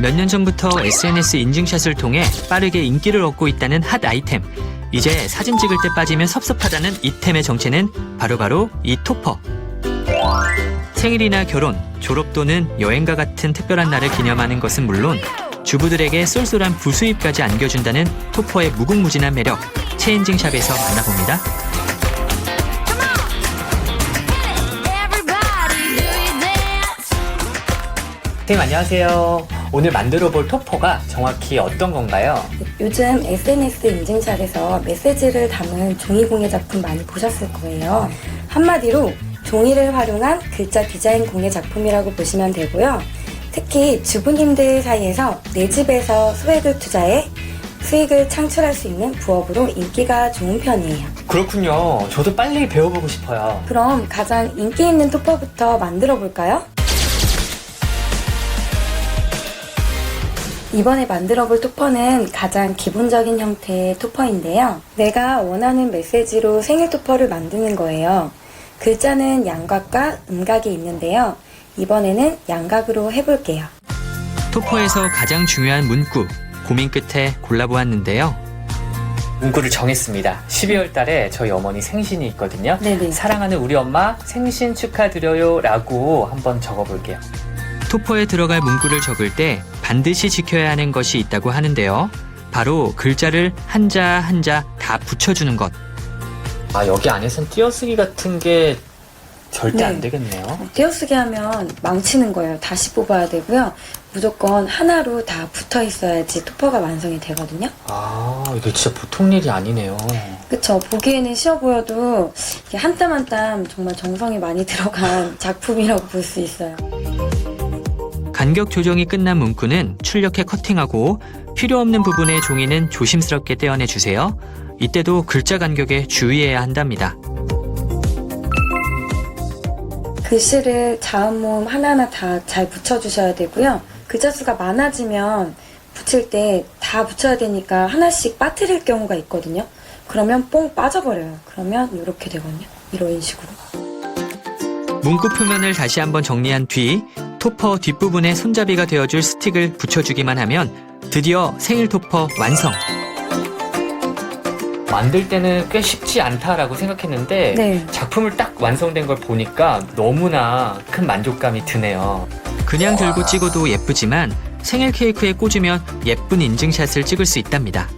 몇 년 전부터 SNS 인증샷을 통해 빠르게 인기를 얻고 있다는 핫 아이템. 이제 사진 찍을 때 빠지면 섭섭하다는 이템의 정체는 바로 바로 이 토퍼. 생일이나 결혼, 졸업 또는 여행과 같은 특별한 날을 기념하는 것은 물론 주부들에게 쏠쏠한 부수입까지 안겨준다는 토퍼의 무궁무진한 매력. 체인징샵에서 만나봅니다. Dance? 선생님 안녕하세요. 오늘 만들어 볼 토퍼가 정확히 어떤 건가요? 요즘 SNS 인증샷에서 메시지를 담은 종이 공예 작품 많이 보셨을 거예요. 한마디로 종이를 활용한 글자 디자인 공예 작품이라고 보시면 되고요. 특히 주부님들 사이에서 내 집에서 소액을 투자해 수익을 창출할 수 있는 부업으로 인기가 좋은 편이에요. 그렇군요. 저도 빨리 배워보고 싶어요. 그럼 가장 인기 있는 토퍼부터 만들어 볼까요? 이번에 만들어 볼 토퍼는 가장 기본적인 형태의 토퍼인데요. 내가 원하는 메시지로 생일 토퍼를 만드는 거예요. 글자는 양각과 음각이 있는데요. 이번에는 양각으로 해볼게요. 토퍼에서 가장 중요한 문구, 고민 끝에 골라보았는데요. 문구를 정했습니다. 12월 달에 저희 어머니 생신이 있거든요. 네네. 사랑하는 우리 엄마 생신 축하드려요 라고 한번 적어볼게요. 토퍼에 들어갈 문구를 적을 때 반드시 지켜야 하는 것이 있다고 하는데요. 바로 글자를 한자 한자 다 붙여주는 것. 아, 여기 안에선 띄어쓰기 같은 게 절대 네. 안 되겠네요. 띄어쓰기 하면 망치는 거예요. 다시 뽑아야 되고요. 무조건 하나로 다 붙어 있어야지 토퍼가 완성이 되거든요. 아, 이게 진짜 보통 일이 아니네요. 그쵸. 보기에는 쉬워 보여도 이게 한땀 한 땀 정말 정성이 많이 들어간 작품이라고 볼 수 있어요. 간격 조정이 끝난 문구는 출력해 커팅하고 필요 없는 부분의 종이는 조심스럽게 떼어내 주세요. 이때도 글자 간격에 주의해야 한답니다. 글씨를 자음 모음 하나하나 다 잘 붙여주셔야 되고요. 글자 수가 많아지면 붙일 때 다 붙여야 되니까 하나씩 빠뜨릴 경우가 있거든요. 그러면 뽕 빠져버려요. 그러면 이렇게 되거든요. 이런 식으로. 문구 표면을 다시 한번 정리한 뒤 토퍼 뒷부분에 손잡이가 되어줄 스틱을 붙여주기만 하면 드디어 생일 토퍼 완성! 만들 때는 꽤 쉽지 않다라고 생각했는데 네. 작품을 딱 완성된 걸 보니까 너무나 큰 만족감이 드네요. 그냥 들고 찍어도 예쁘지만 생일 케이크에 꽂으면 예쁜 인증샷을 찍을 수 있답니다.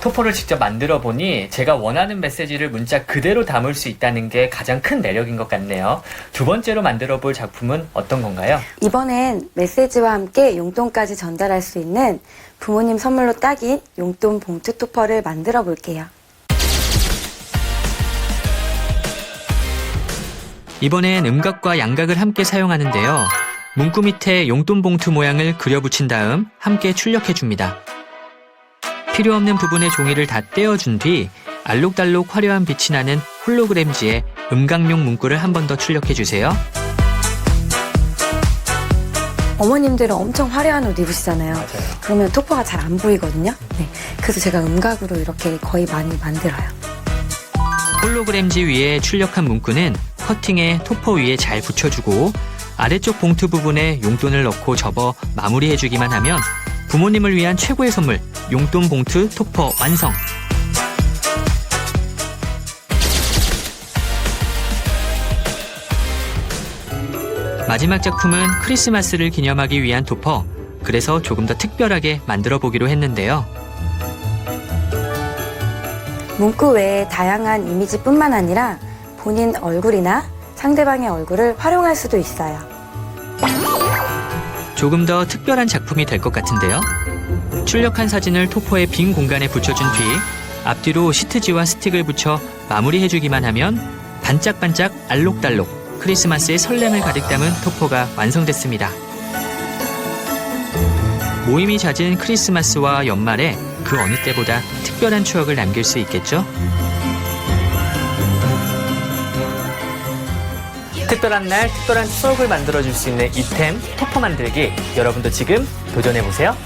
토퍼를 직접 만들어 보니 제가 원하는 메시지를 문자 그대로 담을 수 있다는 게 가장 큰 매력인 것 같네요. 두 번째로 만들어 볼 작품은 어떤 건가요? 이번엔 메시지와 함께 용돈까지 전달할 수 있는 부모님 선물로 딱인 용돈 봉투 토퍼를 만들어 볼게요. 이번엔 음각과 양각을 함께 사용하는데요. 문구 밑에 용돈 봉투 모양을 그려 붙인 다음 함께 출력해 줍니다. 필요 없는 부분의 종이를 다 떼어준 뒤 알록달록 화려한 빛이 나는 홀로그램지에 음각용 문구를 한 번 더 출력해 주세요. 어머님들은 엄청 화려한 옷 입으시잖아요. 그러면 토퍼가 잘 안 보이거든요. 네. 그래서 제가 음각으로 이렇게 거의 많이 만들어요. 홀로그램지 위에 출력한 문구는 커팅에 토퍼 위에 잘 붙여주고 아래쪽 봉투 부분에 용돈을 넣고 접어 마무리해주기만 하면 부모님을 위한 최고의 선물 용돈 봉투 토퍼 완성! 마지막 작품은 크리스마스를 기념하기 위한 토퍼. 그래서 조금 더 특별하게 만들어 보기로 했는데요. 문구 외에 다양한 이미지뿐만 아니라 본인 얼굴이나 상대방의 얼굴을 활용할 수도 있어요. 조금 더 특별한 작품이 될 것 같은데요. 출력한 사진을 토퍼의 빈 공간에 붙여준 뒤 앞뒤로 시트지와 스틱을 붙여 마무리해주기만 하면 반짝반짝 알록달록 크리스마스의 설렘을 가득 담은 토퍼가 완성됐습니다. 모임이 잦은 크리스마스와 연말에 그 어느 때보다 특별한 추억을 남길 수 있겠죠? 특별한 날 특별한 추억을 만들어줄 수 있는 이템 토퍼 만들기 여러분도 지금 도전해보세요.